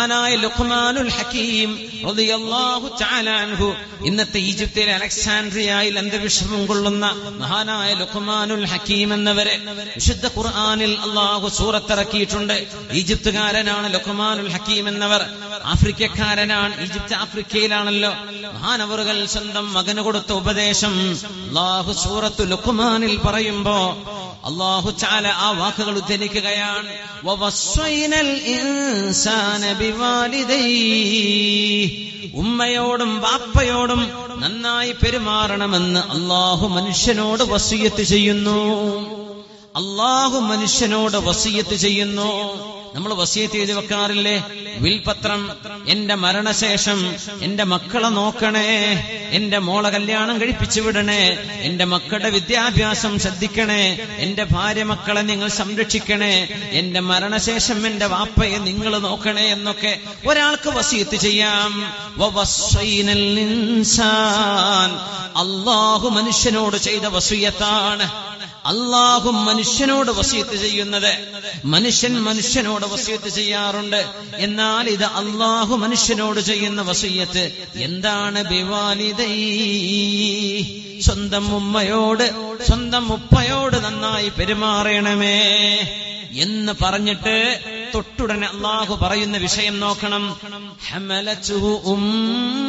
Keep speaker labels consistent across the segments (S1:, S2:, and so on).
S1: മഹാനായ ലുഖ്മാനുൽ ഹക്കീം അൻഹു ഇന്നത്തെ ഈജിപ്തിലെ അലക്സാൻഡ്രിയയിൽ അന്തവിഷമം കൊള്ളുന്ന മഹാനായ ലുഖ്മാനുൽ ഹക്കീം എന്നവരെ വിശുദ്ധ ഖുർആനിൽ അള്ളാഹു സൂറത്തിറക്കിയിട്ടുണ്ട്. ഈജിപ്തുകാരനാണ് ലുഖ്മാനുൽ ഹക്കീം എന്നവർ. ആഫ്രിക്കക്കാരനാണ് ഈജിപ്ത് ആഫ്രിക്കയിലാണല്ലോ. മഹാനവറുകൾ സ്വന്തം മകന് കൊടുത്ത ഉപദേശം അള്ളാഹു സൂറത്തു ലുഖ്മാനിൽ പറയുമ്പോ അള്ളാഹു ചാല ആ വാക്കുകൾ ഉദ്ധരിക്കുകയാണ്. ഉമ്മയോടും ബാപ്പയോടും നന്നായി പെരുമാറണമെന്ന് അള്ളാഹു മനുഷ്യനോട് വസീയത്ത് ചെയ്യുന്നു. അള്ളാഹു മനുഷ്യനോട് വസീയത്ത് ചെയ്യുന്നു. നമ്മൾ വസീത്ത് എഴുതി വെക്കാറില്ലേ? വിൽപത്രം എന്റെ മരണശേഷം എന്റെ മക്കളെ നോക്കണേ എന്റെ മോളെ കല്യാണം കഴിപ്പിച്ചു വിടണേ എന്റെ മക്കളുടെ വിദ്യാഭ്യാസം ശ്രദ്ധിക്കണേ എന്റെ ഭാര്യ മക്കളെ നിങ്ങൾ സംരക്ഷിക്കണേ എന്റെ മരണശേഷം എന്റെ വാപ്പയെ നിങ്ങൾ നോക്കണേ എന്നൊക്കെ ഒരാൾക്ക് വസീത്ത് ചെയ്യാം. അള്ളാഹു മനുഷ്യനോട് ചെയ്ത വസീയത്താണ്. അള്ളാഹു മനുഷ്യനോട് വസീത്ത് ചെയ്യുന്നത്. മനുഷ്യൻ മനുഷ്യനോട് വസീത്ത് ചെയ്യാറുണ്ട്. എന്നാൽ ഇത് അള്ളാഹു മനുഷ്യനോട് ചെയ്യുന്ന വസീയത്ത്. എന്താണ് ബിവാലിദൈ? സ്വന്തം ഉമ്മയോട് സ്വന്തം ഉപ്പയോട് നന്നായി പെരുമാറണമേ എന്ന് പറഞ്ഞിട്ട് തൊട്ടുടനെ അള്ളാഹു പറയുന്ന വിഷയം നോക്കണം. ഹമലത്തുഹു ഉം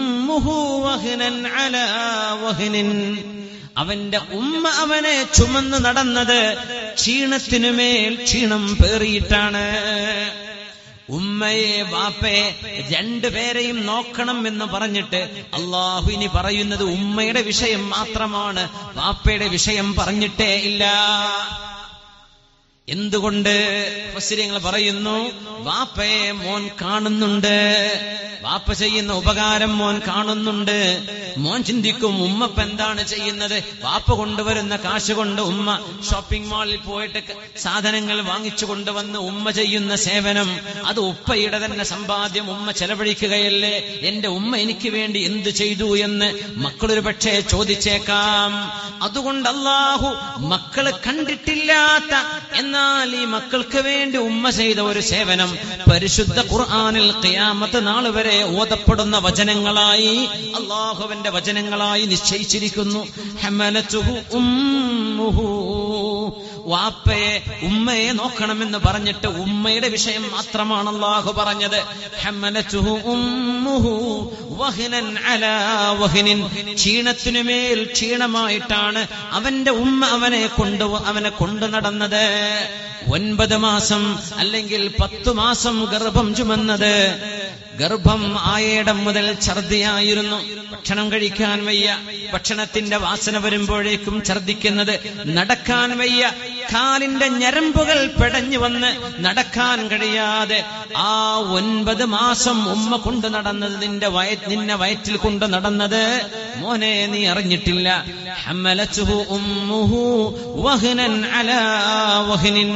S1: അവന്റെ ഉമ്മ അവനെ ചുമന്ന് നടന്നത് ക്ഷീണത്തിനുമേൽ ക്ഷീണം പേറിയിട്ടാണ്. ഉമ്മയെ വാപ്പയെ രണ്ടുപേരെയും നോക്കണം എന്ന് പറഞ്ഞിട്ട് അള്ളാഹു ഇനി പറയുന്നത് ഉമ്മയുടെ വിഷയം മാത്രമാണ്. വാപ്പയുടെ വിഷയം പറഞ്ഞിട്ടേ ഇല്ല. എന്തുകൊണ്ട് മുസ്ലിങ്ങൾ പറയുന്നു? വാപ്പയെ മോൻ കാണുന്നുണ്ട്. വാപ്പ ചെയ്യുന്ന ഉപകാരം മോൻ കാണുന്നുണ്ട്. മോൻ ചിന്തിക്കും ഉമ്മപ്പ എന്താണ് ചെയ്യുന്നത്? വാപ്പ കൊണ്ടുവരുന്ന കാശ് കൊണ്ട് ഉമ്മ ഷോപ്പിംഗ് മാളിൽ പോയിട്ട് സാധനങ്ങൾ വാങ്ങിച്ചു കൊണ്ടുവന്ന് ഉമ്മ ചെയ്യുന്ന സേവനം അത് ഉപ്പയുടെ തന്നെ സമ്പാദ്യം ഉമ്മ ചെലവഴിക്കുകയല്ലേ? എന്റെ ഉമ്മ എനിക്ക് വേണ്ടി എന്ത് ചെയ്തു എന്ന് മക്കളൊരു പക്ഷേ ചോദിച്ചേക്കാം. അതുകൊണ്ട് അള്ളാഹു മക്കൾ കണ്ടിട്ടില്ലാത്ത എന്നാൽ ഈ മക്കൾക്ക് വേണ്ടി ഉമ്മ ചെയ്ത ഒരു സേവനം പരിശുദ്ധ ഖുർആാനിൽ ഖിയാമത്ത് നാൾ വരെ ഓതപ്പെടുന്ന വചനങ്ങളായി അള്ളാഹുവിന്റെ വചനങ്ങളായി നിശ്ചയിച്ചിരിക്കുന്നു ഹമലത്തുഹു ഉമ്മുഹു. വാപ്പയെ ഉമ്മയെ നോക്കണമെന്ന് പറഞ്ഞിട്ട് ഉമ്മയുടെ വിഷയം മാത്രമാണ് അള്ളാഹു പറഞ്ഞത്. ക്ഷീണത്തിനുമേൽ ക്ഷീണമായിട്ടാണ് അവന്റെ ഉമ്മ അവനെ കൊണ്ടു അവനെ കൊണ്ടു നടന്നത്. ഒൻപത് മാസം അല്ലെങ്കിൽ പത്തു മാസം ഗർഭം ചുമന്നത്. ഗർഭം ആയേടം മുതൽ ഛർദിയായിരുന്നു. ഭക്ഷണം കഴിക്കാൻ വയ്യ. ഭക്ഷണത്തിന്റെ വാസന വരുമ്പോഴേക്കും ഛർദിക്കുന്നത് നടക്കാൻ വയ്യ. കാലിന്റെ ഞരമ്പുകൾ പെടഞ്ഞു വന്ന് നടക്കാൻ കഴിയാതെ ആ ഒൻപത് മാസം ഉമ്മ കൊണ്ട് നടന്നത് നിന്റെ വയ നിന്നെ വയറ്റിൽ കൊണ്ട് നടന്നത് മോനെ നീ അറിഞ്ഞിട്ടില്ല. ഹമ്മലത്തുഹു ഉമ്മുഹു വഹ്നൻ അലാ വഹ്നിൻ.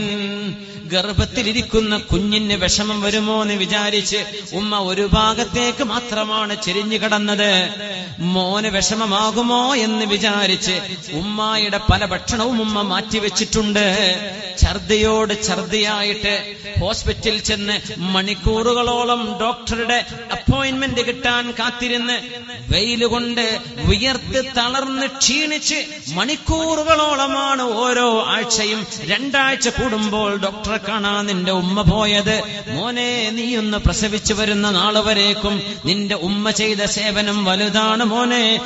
S1: ഗർഭത്തിലിരിക്കുന്ന കുഞ്ഞിന് വിഷമം വരുമോ എന്ന് വിചാരിച്ച് ഉമ്മ ഒരു ഭാഗത്തേക്ക് മാത്രമാണ് ചെരിഞ്ഞു കിടന്നത്. മോന് വിഷമമാകുമോ എന്ന് വിചാരിച്ച് ഉമ്മായുടെ പല ഭക്ഷണവും ഉമ്മ മാറ്റിവെച്ചിട്ടുണ്ട്. ഛർദിയോട് ഛർദിയായിട്ട് ഹോസ്പിറ്റലിൽ ചെന്ന് മണിക്കൂറുകളോളം ഡോക്ടറുടെ അപ്പോയിന്റ്മെന്റ് കിട്ടാൻ കാത്തിരുന്ന് വെയിലുകൊണ്ട് വിയർത്ത് തളർന്ന് ക്ഷീണിച്ച് മണിക്കൂറുകളോളമാണ് ഓരോ ആഴ്ചയും രണ്ടാഴ്ച കൂടുമ്പോൾ ഡോക്ടറെ കാണാൻ നിന്റെ ഉമ്മ പോയത്. മോനെ നീ ഒന്ന് പ്രസവിച്ചു വരുന്ന നാൾ വരേക്കും. നിന്റെ ഉമ്മ ചെയ്ത സേവനം വലുതാണ് മോനെ.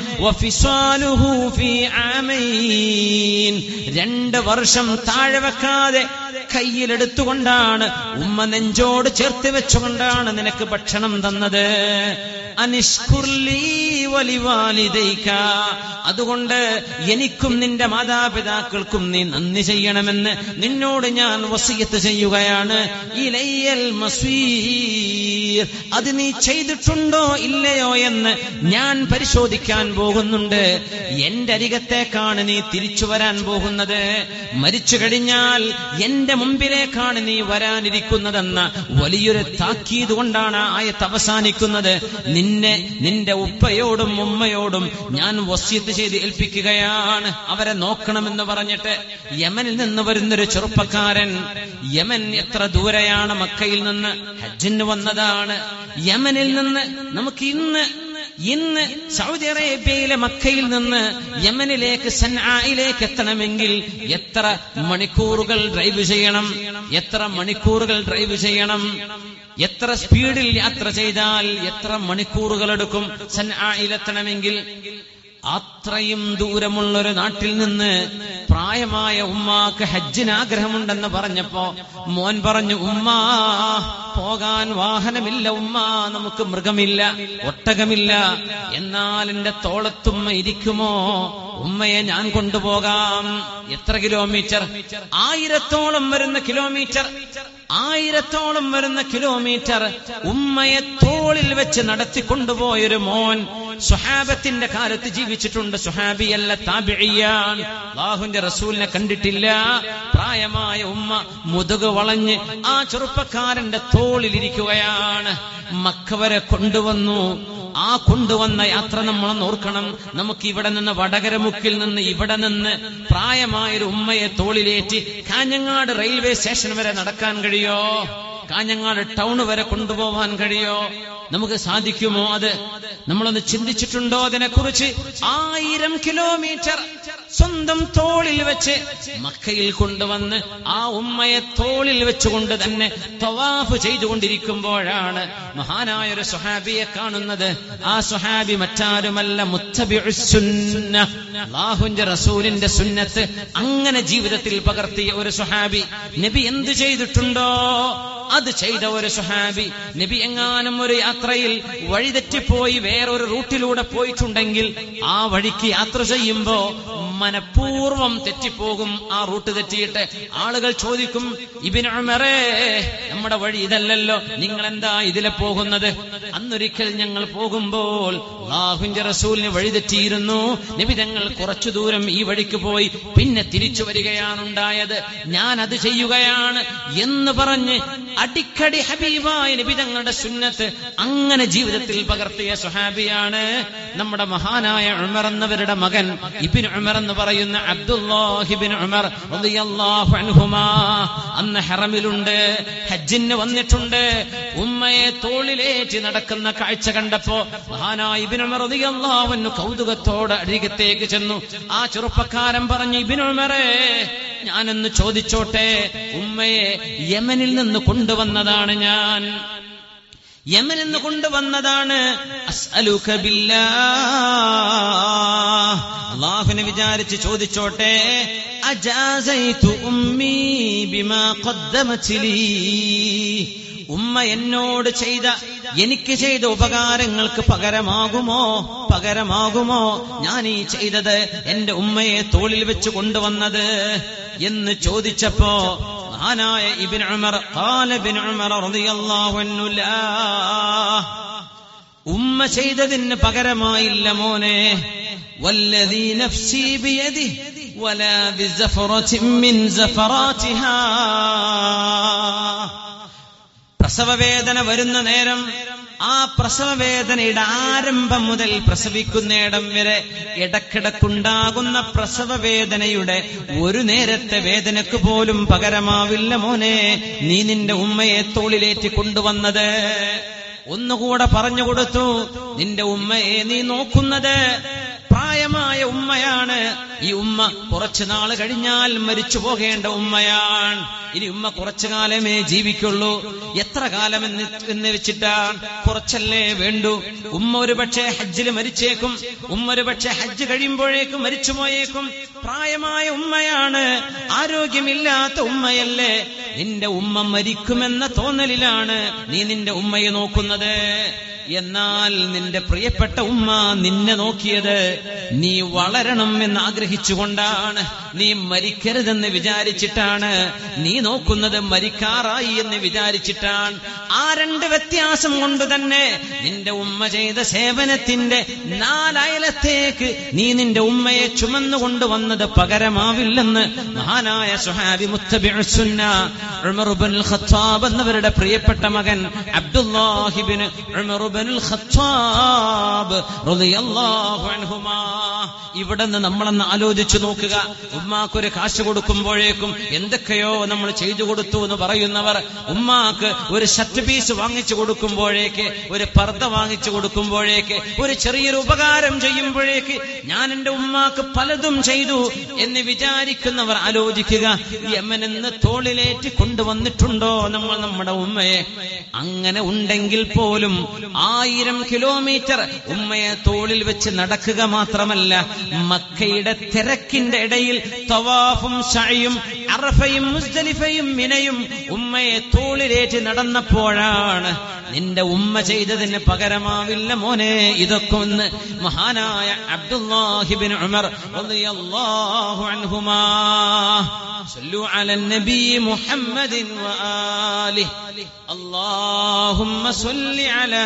S1: രണ്ട് വർഷം താഴെ വെക്കാതെ കയ്യിലെടുത്തുകൊണ്ടാണ് ഉമ്മ നെഞ്ചോട് ചേർത്ത് വെച്ചുകൊണ്ടാണ് നിനക്ക് ഭക്ഷണം തന്നത്. അനിഷ്കുർലീ വലിവാലിദൈക അതുകൊണ്ട് എനിക്കും നിന്റെ മാതാപിതാക്കൾക്കും നീ നന്ദി ചെയ്യണമെന്ന് നിന്നോട് ഞാൻ വസിയത്ത് ചെയ്യുകയാണ്. മസീർ. അത് നീ ചെയ്തിട്ടുണ്ടോ ഇല്ലയോ എന്ന് ഞാൻ പരിശോധിക്കാൻ പോകുന്നുണ്ട്. എന്റെ അരികത്തേക്കാണ് നീ തിരിച്ചു വരാൻ പോകുന്നത്. മരിച്ചു കഴിഞ്ഞാൽ എന്റെ മുമ്പിലേക്കാണ് നീ വരാനിരിക്കുന്നതെന്ന വലിയൊരു താക്കീത് കൊണ്ടാണ് ആയത്ത് അവസാനിക്കുന്നത്. നിന്നെ നിന്റെ ഉപ്പയോടും ഉമ്മയോടും ഞാൻ വസ്യത്ത് ചെയ്ത് ഏൽപ്പിക്കുകയാണ്. അവരെ നോക്കണമെന്ന് പറഞ്ഞിട്ട് യമനിൽ നിന്ന് വരുന്നൊരു ചെറുപ്പക്കാരൻ യമൻ എത്ര ദൂരെയാണ് മക്കയിൽ നിന്ന് ഹജ്ജിന് വന്നതാണ്. യമനിൽ നിന്ന് നമുക്ക് ഇന്ന് ഇന്ന് സൗദി അറേബ്യയിലെ മക്കയിൽ നിന്ന് യമനിലേക്ക് സൻആയിലേക്ക് എത്തണമെങ്കിൽ എത്ര മണിക്കൂറുകൾ ഡ്രൈവ് ചെയ്യണം? എത്ര മണിക്കൂറുകൾ ഡ്രൈവ് ചെയ്യണം? എത്ര സ്പീഡിൽ യാത്ര ചെയ്താൽ എത്ര മണിക്കൂറുകൾ എടുക്കും സൻആയിലെത്തണമെങ്കിൽ അത്രയും ദൂരമുള്ളൊരു നാട്ടിൽ നിന്ന് പ്രായമായ ഉമ്മാക്ക് ഹജ്ജിന് ആഗ്രഹമുണ്ടെന്ന് പറഞ്ഞപ്പോ മോൻ പറഞ്ഞു ഉമ്മാ പോകാൻ വാഹനമില്ല ഉമ്മ നമുക്ക് മൃഗമില്ല ഒട്ടകമില്ല. എന്നാൽ എന്റെ തോളത്തുമ്മ ഇരിക്കുമോ? ഉമ്മയെ ഞാൻ കൊണ്ടുപോകാം. എത്ര കിലോമീറ്റർ? ആയിരത്തോളം വരുന്ന കിലോമീറ്റർ. ആയിരത്തോളം വരുന്ന കിലോമീറ്റർ ഉമ്മയെ തോളിൽ വെച്ച് നടത്തിക്കൊണ്ടുപോയൊരു മോൻ സുഹാബത്തിന്റെ കാലത്ത് ജീവിച്ചിട്ടുണ്ട്. സുഹാബിയല്ല താബിഴിയാണ് ബാഹുന്റെ റസൂലിനെ കണ്ടിട്ടില്ല. പ്രായമായ ഉമ്മ മുതുക് വളഞ്ഞ് ആ ചെറുപ്പക്കാരന്റെ തോളിലിരിക്കുകയാണ്. മക്കവരെ കൊണ്ടുവന്നു. ആ കൊണ്ടുവന്ന യാത്ര നമ്മളൊന്ന് ഓർക്കണം. നമുക്ക് ഇവിടെ നിന്ന് വടകരമുക്കിൽ നിന്ന് ഇവിടെ നിന്ന് പ്രായമായൊരു ഉമ്മയെ തോളിലേറ്റി കാഞ്ഞങ്ങാട് റെയിൽവേ സ്റ്റേഷൻ വരെ നടക്കാൻ കഴിയോ? കാഞ്ഞങ്ങാട് ടൗൺ വരെ കൊണ്ടുപോവാൻ കഴിയോ? നമുക്ക് സാധിക്കുമോ അത്? നമ്മളൊന്ന് ചിന്തിച്ചിട്ടുണ്ടോ അതിനെക്കുറിച്ച്? ആയിരം കിലോമീറ്റർ സ്വന്തം തോളിൽ വെച്ച് മക്കയിൽ കൊണ്ടുവന്ന് ആ ഉമ്മയെ തോളിൽ വെച്ചുകൊണ്ട് തന്നെ തവാഫ് ചെയ്തുകൊണ്ടിരിക്കുമ്പോഴാണ് മഹാനായ ഒരു സുഹാബിയെ കാണുന്നത്. ആ സുഹാബി മറ്റാരുമല്ല മുത്തബിന്റെ റസൂലിന്റെ സുന്നത്ത് അങ്ങനെ ജീവിതത്തിൽ പകർത്തിയ ഒരു സുഹാബി നബി എന്ത് ചെയ്തിട്ടുണ്ടോ? അത് ചെയ്ത ഒരു സുഹാബി നബി എങ്ങാനും ഒരു യാത്രയിൽ വഴിതെറ്റിപ്പോയി വേറൊരു റൂട്ടിലൂടെ പോയിട്ടുണ്ടെങ്കിൽ ആ വഴിക്ക് യാത്ര ചെയ്യുമ്പോ മനഃപൂർവം തെറ്റിപ്പോകും. ആ റൂട്ട് തെറ്റിയിട്ട് ആളുകൾ ചോദിക്കും ഇബിൻ ഉമറേ നമ്മുടെ വഴി ഇതല്ലല്ലോ. നിങ്ങൾ എന്താ ഇതിലെ പോകുന്നത്? അന്നൊരിക്കൽ ഞങ്ങൾ പോകുമ്പോൾ റസൂലിന് വഴി തെറ്റിയിരുന്നു. നബി തങ്ങൾ കുറച്ചു ദൂരം ഈ വഴിക്ക് പോയി പിന്നെ തിരിച്ചു വരികയാണുണ്ടായത്. ഞാൻ അത് ചെയ്യുകയാണ് എന്ന് പറഞ്ഞ് അടിക്കടി ഹബീബായ നബി തങ്ങളുടെ സുന്നത്ത് അങ്ങനെ ജീവിതത്തിൽ പകർത്തിയ സുഹാബിയാണ് നമ്മുടെ മഹാനായ ഉമർ എന്നവരുടെ മകൻ ഇബിൻ ഉമർ എന്ന് പറയുന്ന അബ്ദുല്ലാഹിബിൻ ഉമർ അന്ന് ഹറമിലുണ്ട് ഹജ്ജിന് വന്നിട്ടുണ്ട്. ഉമ്മയെ തോളിലേറ്റി നടക്കുന്ന കാഴ്ച കണ്ടപ്പോ മഹാനായ ഇബിൻ ഉമർ അൻഹു കൗതുകത്തോടെ അരികത്തേക്ക് ചെന്നു. ആ ചെറുപ്പക്കാരൻ പറഞ്ഞു ഇബിൻ ഉമറേ ഞാനൊന്ന് ചോദിച്ചോട്ടെ? ഉമ്മയെ യമനിൽ നിന്ന് കൊണ്ടുവന്നതാണ് ഞാൻ. യമനിൽ നിന്ന് കൊണ്ടുവന്നതാണ്. അള്ളാഹുനെ വിചാരിച്ച് ചോദിച്ചോട്ടെ? ഉമ്മ എന്നോട് ചെയ്ത എനിക്ക് ചെയ്ത ഉപകാരങ്ങൾക്ക് പകരമാകുമോ? പകരമാകുമോ? ഞാൻ ഈ ചെയ്തത് എന്റെ ഉമ്മയെ തോളിൽ വെച്ച് കൊണ്ടുവന്നത്. എന്ന് ചോദിച്ചപ്പോ മഹാനായ ഇബിൻ ഉമർ കാലബിൻ ഉമർ റളിയല്ലാഹുല്ല ഉമ്മ ചെയ്തതിന് പകരമായില്ല മോനെ. വല്ലതീ നഫ്സി ബിയദി വലാ ബിസഫറതി മിൻ സഫറാതിഹാ പ്രസവവേദന വരുന്ന നേരം ആ പ്രസവവേദനയുടെ ആരംഭം മുതൽ പ്രസവിക്കുന്നിടം വരെ ഇടക്കിടക്കുണ്ടാകുന്ന പ്രസവവേദനയുടെ ഒരു നേരത്തെ വേദനക്ക് പോലും പകരമാവില്ല മോനെ. നീ നിന്റെ ഉമ്മയെ തോളിലേറ്റി കൊണ്ടുവന്നത്. ഒന്നുകൂടെ പറഞ്ഞു കൊടുത്തു. നിന്റെ ഉമ്മയെ നീ നോക്കുന്നത്. ഉമ്മയാണ്. ഈ ഉമ്മ കുറച്ചു നാൾ കഴിഞ്ഞാൽ മരിച്ചു പോകേണ്ട ഉമ്മയാണ്. ഇനി ഉമ്മ കുറച്ചു കാലമേ ജീവിക്കുള്ളൂ. എത്ര കാലം എന്ന് വെച്ചിട്ടാ? കുറച്ചല്ലേ വേണ്ടു. ഉമ്മ ഒരു പക്ഷേ ഹജ്ജിൽ മരിച്ചേക്കും. ഉമ്മ ഒരു പക്ഷേ ഹജ്ജ് കഴിയുമ്പോഴേക്കും മരിച്ചു പോയേക്കും. പ്രായമായ ഉമ്മയാണ്. ആരോഗ്യമില്ലാത്ത ഉമ്മയല്ലേ? നിന്റെ ഉമ്മ മരിക്കുമെന്ന തോന്നലിലാണ് നീ നിന്റെ ഉമ്മയെ നോക്കുന്നത്. എന്നാൽ നിന്റെ പ്രിയപ്പെട്ട ഉമ്മ നിന്നെ നോക്കിയത് നീ വളരണം എന്ന് ആഗ്രഹിച്ചുകൊണ്ടാണ്. നീ മരിക്കരുതെന്ന് വിചാരിച്ചിട്ടാണ്. നീ നോക്കുന്നത് മരിക്കാറായി എന്ന് വിചാരിച്ചിട്ടാണ്. ആ രണ്ട് വ്യത്യാസം കൊണ്ട് തന്നെ നിന്റെ ഉമ്മ ചെയ്ത സേവനത്തിന്റെ നാലയലത്തേക്ക് നീ നിന്റെ ഉമ്മയെ ചുമന്നുകൊണ്ട് വന്നത് പകരമാവില്ലെന്ന് മഹാനായ സുഹാബി മുത്തബിഅസുന്ന ഖത്താബ് എന്നവരുടെ പ്രിയപ്പെട്ട മകൻ അബ്ദുല്ലാഹിബിൻ ഉമർ ഇബ്നുൽ ഖത്താബ് റളിയല്ലാഹു അൻഹുമാ ഇവിടെ നിന്ന് നമ്മളെന്ന് ആലോചിച്ചു നോക്കുക. ഉമ്മാക്കൊരു കാശ് കൊടുക്കുമ്പോഴേക്കും എന്തൊക്കെയോ നമ്മൾ ചെയ്തു കൊടുത്തു എന്ന് പറയുന്നവർ ഉമ്മാക്ക് ഒരു ഷർട്ട് പീസ് വാങ്ങിച്ചു കൊടുക്കുമ്പോഴേക്ക് ഒരു പർദ്ദ വാങ്ങിച്ചു കൊടുക്കുമ്പോഴേക്ക് ഒരു ചെറിയൊരു ഉപകാരം ചെയ്യുമ്പോഴേക്ക് ഞാൻ എന്റെ ഉമ്മാക്ക് പലതും ചെയ്തു എന്ന് വിചാരിക്കുന്നവർ ആലോചിക്കുക. യമനെന്ന് തോളിലേറ്റ് കൊണ്ടുവന്നിട്ടുണ്ടോ നമ്മൾ നമ്മുടെ ഉമ്മയെ? അങ്ങനെ ഉണ്ടെങ്കിൽ പോലും ആയിരം കിലോമീറ്റർ ഉമ്മയെ തോളിൽ വെച്ച് നടക്കുക മാത്രമല്ല മക്കയുടെ തിരക്കിന്റെ ഇടയിൽ തവാഫും ഷയും അറഫയും മുസ്ദലിഫയും മിനയും ഉമ്മയെ തോളിലേറ്റ് നടന്നപ്പോഴാണ് നിന്റെ ഉമ്മ ചെയ്തതിന് പകരമാവില്ല മോനെ ഇതൊക്കെ ഒന്ന് മഹാനായ അബ്ദുല്ലാഹിബിൻ ഉമർ റളിയല്ലാഹു അൻഹുമാ صلوا على النبي محمد وآله اللهم صل على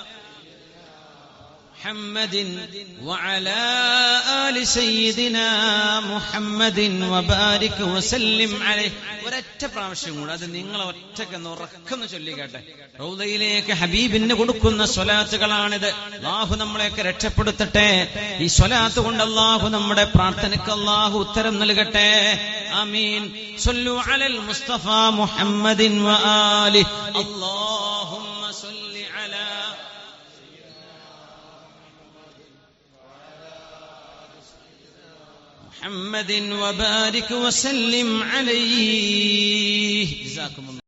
S1: محمد وعلى آل سيدنا محمد وبارك وسلم عليه ഒരൊറ്റ പ്രാവശ്യം കൂടെ അത് നിങ്ങൾ ഒറ്റക്കെന്ന് ഉറക്കെന്ന് ചൊല്ലിക്കട്ടെ റൗദയിലേക്ക് ഹബീബിന് കൊടുക്കുന്ന സ്വലാത്തുകളാണിത് അള്ളാഹു നമ്മളെയൊക്കെ രക്ഷപ്പെടുത്തട്ടെ ഈ സ്വലാത്ത് കൊണ്ട് അള്ളാഹു നമ്മുടെ പ്രാർത്ഥനയ്ക്ക് അള്ളാഹു ഉത്തരം നൽകട്ടെ ആമീൻ സല്ലു അലൽ മുസ്തഫ മുഹമ്മദിൻ വആലി محمد وبارك وسلم عليه. جزاكم